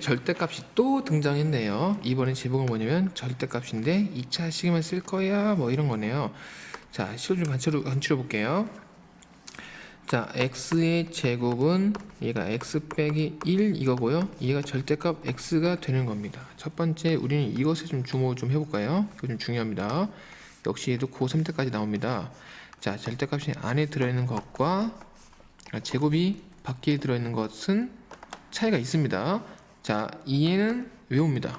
절대값이 또 등장했네요. 이번엔 제목은 뭐냐면 절대값인데 2차 시기만 쓸 거야 뭐 이런 거네요. 자, 시험 좀 간추려, 간추려 볼게요. 자, x의 제곱은 얘가 x 빼기 1 이거고요. 얘가 절대값 x가 되는 겁니다. 첫 번째 우리는 이것에 좀 주목을 좀 해볼까요? 이거 좀 중요합니다. 역시 얘도 고3 때까지 나옵니다. 자, 절대값이 안에 들어있는 것과 제곱이 밖에 들어있는 것은 차이가 있습니다. 자, 얘는 외웁니다.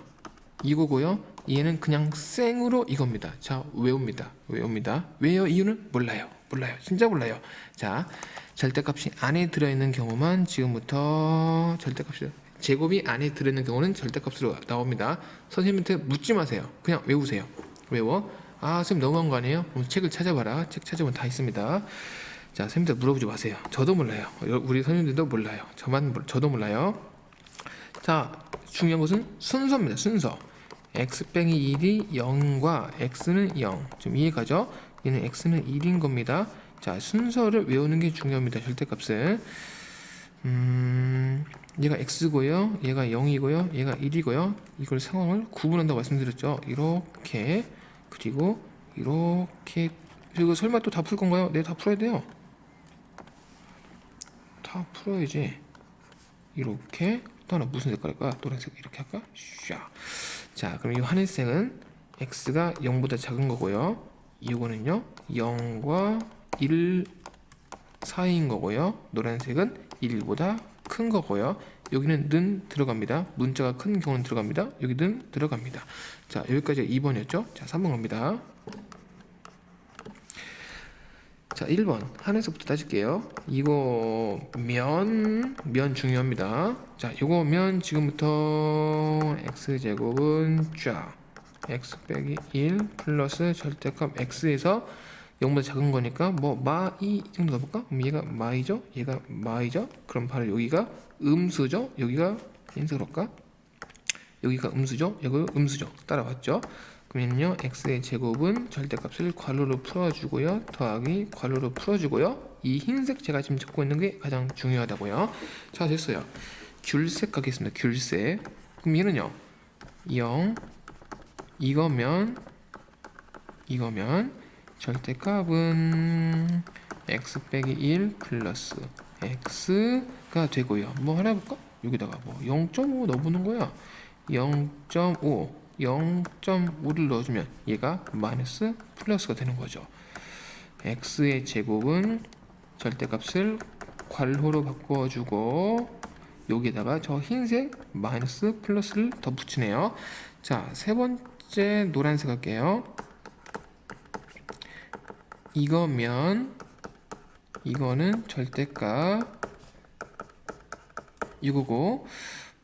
이거고요. 얘는 그냥 생으로 이겁니다. 자, 외웁니다. 외웁니다. 왜요? 이유는 몰라요. 몰라요. 진짜 몰라요. 자, 절대값이 안에 들어있는 경우만 지금부터 절대값이 제곱이 안에 들어있는 경우는 절대값으로 나옵니다. 선생님한테 묻지 마세요. 그냥 외우세요. 외워. 아, 선생님 너무한 거 아니에요? 책을 찾아봐라. 책 찾아보면 다 있습니다. 자, 선생님들 물어보지 마세요. 저도 몰라요. 우리 선생님들도 몰라요. 저만 몰- 저도 몰라요. 자, 중요한 것은 순서입니다. 순서. x 빼기 1이 0과 x는 0. 좀 이해가죠? 얘는 x는 1인 겁니다. 자, 순서를 외우는 게 중요합니다. 절대값은. 음, 얘가 x고요. 얘가 0이고요. 얘가 1이고요. 이걸 상황을 구분한다고 말씀드렸죠. 이렇게 그리고 이렇게 그리고 설마 또 다 풀 건가요? 네, 다 풀어야 돼요. 다 풀어야지. 이렇게 또 하나 무슨 색깔일까? 노란색 이렇게 할까? 샤. 자, 그럼 이 하늘색은 x가 0보다 작은 거고요. 이거는요 0과 1 사이인 거고요. 노란색은 1보다 큰 거고요. 여기는 는 들어갑니다. 문자가 큰 경우는 들어갑니다. 여기 는 들어갑니다. 자, 여기까지 2번이었죠? 자, 3번 갑니다. 자, 1번 한에서부터 따질게요. 이거 면, 면 중요합니다. 자, 요거 면 지금부터 x 제곱은 쫙 x 빼기 1 플러스 절대값 x에서 0보다 작은 거니까 뭐 마이 정도 넣어볼까? 그럼 얘가 마이죠? 얘가 마이죠? 그럼 바로 여기가 음수죠? 여기가 흰색으로 할까? 여기가 음수죠? 여기가 음수죠? 따라왔죠? 그러면요 x의 제곱은 절대값을 괄호로 풀어주고요. 더하기 괄호로 풀어주고요. 이 흰색 제가 지금 적고 있는 게 가장 중요하다고요. 자 됐어요. 귤색 가겠습니다. 귤색. 그럼 얘는요? 0 이거면 이거면 절대값은 x 빼기 1 플러스 x가 되고요. 뭐 하나 해볼까? 여기다가 뭐 0.5 넣어보는 거야. 0.5 0.5를 넣어주면 얘가 마이너스 플러스가 되는 거죠. x의 제곱은 절대값을 괄호로 바꿔주고 여기다가 저 흰색 마이너스 플러스를 더 붙이네요. 자, 세 번째 노란색 할게요. 이거면 이거는 절대값 이거고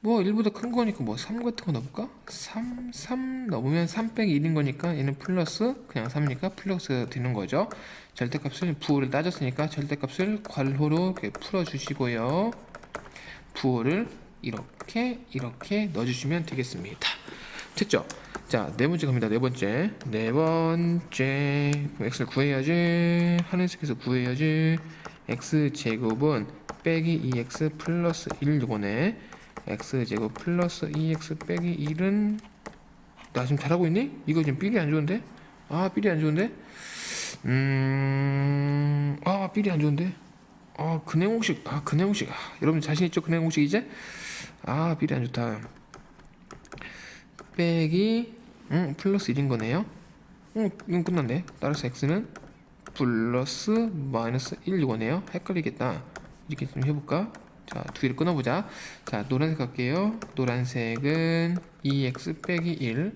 뭐 1보다 큰 거니까 뭐 3 같은 거 넣어볼까? 3, 3 넣으면 3 빼기 1인 거니까 얘는 플러스 그냥 3이니까 플러스가 되는 거죠 절대값을 부호를 따졌으니까 절대값을 괄호로 이렇게 풀어주시고요 부호를 이렇게 이렇게 넣어주시면 되겠습니다 됐죠? 자, 네 번째 갑니다. 네 번째. 네 번째. x를 구해야지. 하늘색에서 구해야지. x 제곱은 빼기 2x 플러스 1 이거네. X 제곱 플러스 2x 빼기 1은 나 지금 잘하고 있니? 이거 지금 삘이 안 좋은데? 아 삘이 안 좋은데? 음... 아 삘이 안 좋은데? 아 근해공식 아 근해공식 아, 여러분 자신 있죠 근해공식 이제? 아 삘이 안 좋다 빼기 음 플러스 1인 거네요 음 이건 끝났네 따라서 x는 플러스 마이너스 1 이거네요 헷갈리겠다 이렇게 좀 해볼까? 자, 두 개를 끊어보자. 자, 노란색 할게요. 노란색은 2x 빼기 1,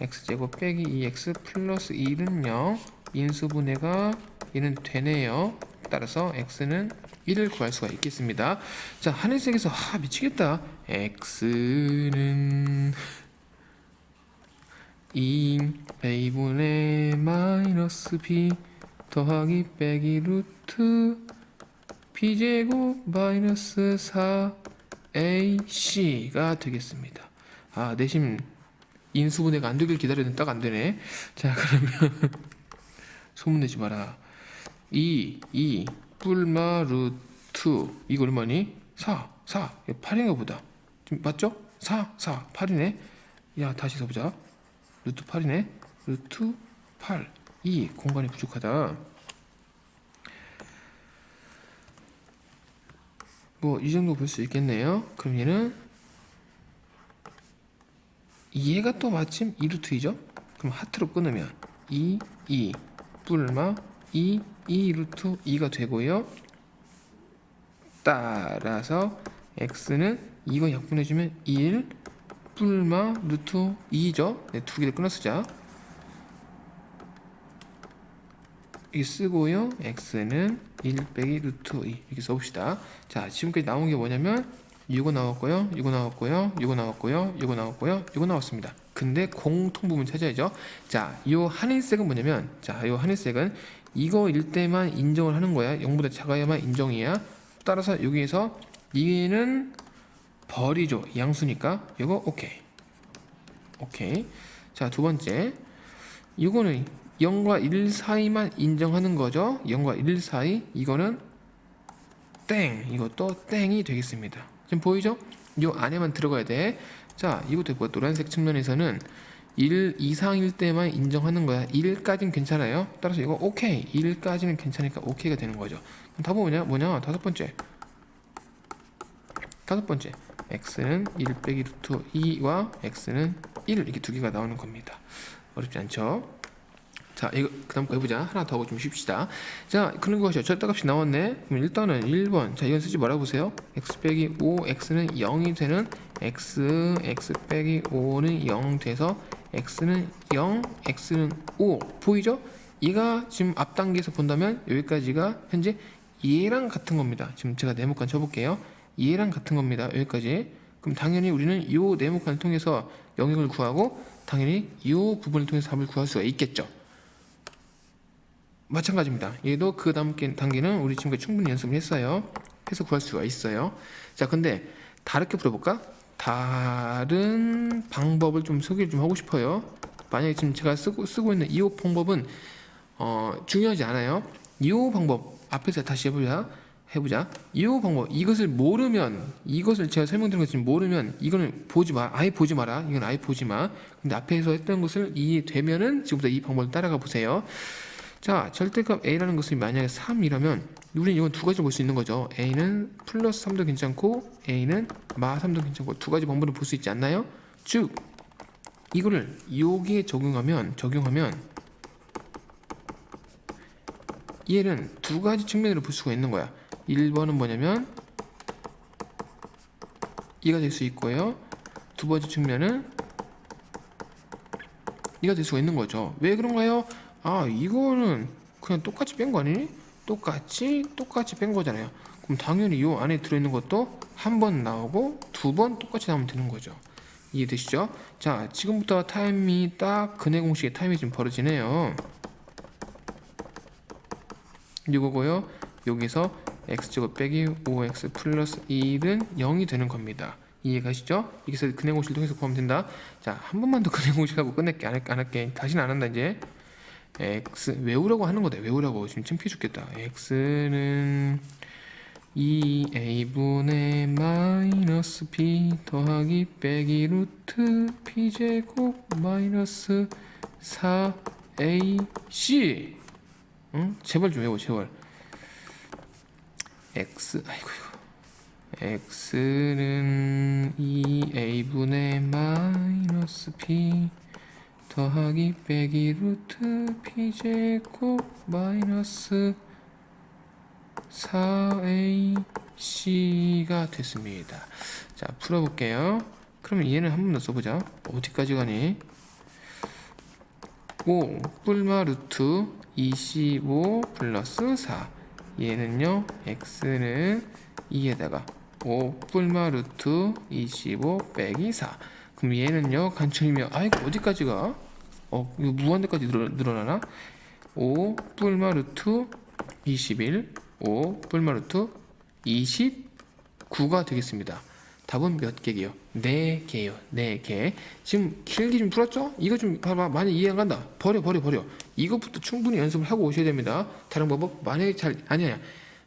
x제곱 빼기 2x 플러스 1은 0, 인수분해가 얘는 되네요. 따라서 x는 1을 구할 수가 있겠습니다. 자, 하늘색에서 아 미치겠다. x는 2 a분의 마이너스 b 더하기 빼기 루트 b제곱 마이너스 4ac가 되겠습니다. 아 내심 인수분해가 안 되길 기다렸는데 딱 안 되네. 자 그러면 소문내지 마라. 2, 2, 뿔마 루트 이거 얼마니? 4, 4, 8인가 보다. 지금 맞죠? 4, 4, 8이네. 야, 다시 써보자. 루트 8이네. 루트 8. 2. 공간이 부족하다. 뭐, 이 정도 볼 수 있겠네요. 그럼 얘는 얘가 또 마침 2루트이죠? 그럼 하트로 끊으면 2, 2, 뿔마 2, 2 루트 2가 되고요. 따라서 x는 이거 약분해주면 1 뿔마 루트 2죠. 네, 두 개를 끊어 쓰자. 이 쓰고요. x는 1 빼기 루트 2 이렇게 써봅시다. 자, 지금까지 나온 게 뭐냐면 이거 나왔고요. 이거 나왔고요. 이거 나왔고요. 이거 나왔고요. 이거 나왔습니다. 근데 공통 부분 찾아야죠. 자, 이 하늘색은 뭐냐면 자, 이 하늘색은 이거일 때만 인정을 하는 거야. 0보다 작아야만 인정이야. 따라서 여기에서 얘는 벌이죠. 양수니까 이거 오케이. 오케이. 자, 두 번째. 이거는 0과 1 사이만 인정하는 거죠. 0과 1 사이. 이거는 땡. 이것도 땡이 되겠습니다. 지금 보이죠? 이 안에만 들어가야 돼. 자, 이것도 있고 노란색 측면에서는 1 이상일 때만 인정하는 거야. 1까지는 괜찮아요. 따라서 이거 오케이. 1까지는 괜찮으니까 오케이가 되는 거죠. 그럼 답은 뭐냐? 뭐냐? 다섯 번째. 다섯 번째. x는 1 빼기 루트 2와 x는 1 이렇게 두 개가 나오는 겁니다. 어렵지 않죠? 자, 이거 그다음 거 해보자. 하나 더 하고 좀 쉽시다. 자, 그런 것이요. 절대값이 나왔네. 그럼 일단은 1번. 자, 이건 쓰지 말아 보세요. x 빼기 5, x는 0이 되는 x, x 빼기 5는 0 돼서 x는 0, x는 5. 보이죠? 얘가 지금 앞 단계에서 본다면 여기까지가 현재 얘랑 같은 겁니다. 지금 제가 네모칸 쳐볼게요. 얘랑 같은 겁니다. 여기까지. 그럼 당연히 우리는 이 네모칸을 통해서 영역을 구하고 당연히 이 부분을 통해서 답을 구할 수가 있겠죠. 마찬가지입니다. 얘도 그 다음 게- 단계는 우리 지금까지 충분히 연습을 했어요. 해서 구할 수가 있어요. 자, 근데 다르게 풀어볼까? 다른 방법을 좀 소개를 좀 하고 싶어요. 만약에 지금 제가 쓰고, 쓰고 있는 이 방법은 어, 중요하지 않아요. 이 방법 앞에서 다시 해보자. 해보자. 이 방법 이것을 모르면 이것을 제가 설명드린 것을 모르면 이거는 보지 마. 아예 보지 마라. 이건 아예 보지 마. 근데 앞에서 했던 것을 이해되면은 지금부터 이 방법을 따라가 보세요. 자, 절대값 a라는 것이 만약에 3이라면 우리는 이건 두 가지를 볼 수 있는 거죠. a는 플러스 3도 괜찮고 a는 마 3도 괜찮고 두 가지 방법을 볼 수 있지 않나요? 즉 이거를 여기에 적용하면 적용하면 얘는 두 가지 측면으로 볼 수가 있는 거야. 1번은 뭐냐면 이가 될 수 있고요. 두 번째 측면은 이가 될 수가 있는 거죠. 왜 그런가요? 아 이거는 그냥 똑같이 뺀 거 아니니? 똑같이 똑같이 뺀 거잖아요. 그럼 당연히 이 안에 들어있는 것도 한 번 나오고 두 번 똑같이 나오면 되는 거죠. 이해되시죠? 자 지금부터 타임이 딱 근해 공식의 타임이 좀 벌어지네요. 이거고요. 여기서 x제곱 빼기 5x 플러스 1은 0이 되는 겁니다. 이해가시죠? 여기서 근해 공식을 통해서 구하면 된다. 자, 한 번만 더 근해 공식하고 끝낼게. 안 할게. 안 할게. 다시는 안 한다 이제. X 외우라고 하는 거다. 외우라고. 지금 창피해 죽겠다. x는 2a분의 마이너스 b 더하기 빼기 루트 p 제곱 마이너스 4ac 응? 제발 좀 외워 제발 x 아이고 이거 x는 2a분의 마이너스 b 더하기 빼기 루트 p 제곱 마이너스 4ac가 됐습니다. 자 풀어볼게요. 그러면 얘는 한 번 더 써보자. 어디까지 가니? 5 뿔마 루트 25 플러스 4 얘는요 x는 2에다가 5 뿔마 루트 25 빼기 4 그럼 얘는요 간첩이면 아이고 어디까지 가? 어 이거 무한대까지 늘어, 늘어나나? 5 뿔마 루트 21 5 뿔마 루트 29가 되겠습니다 답은 몇 개게요? 네 개요. 네 개. 지금 길게 좀 풀었죠? 이거 좀 봐봐. 많이 이해 안 간다. 버려, 버려, 버려. 이것부터 충분히 연습을 하고 오셔야 됩니다. 다른 방법 만약에 잘 아니야.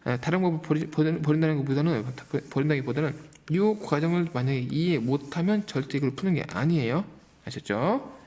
아, 다른 방법 버리, 버린, 버린다는 것보다는 버린다기보다는 이 과정을 만약에 이해 못하면 절대 이걸 푸는 게 아니에요. 아셨죠?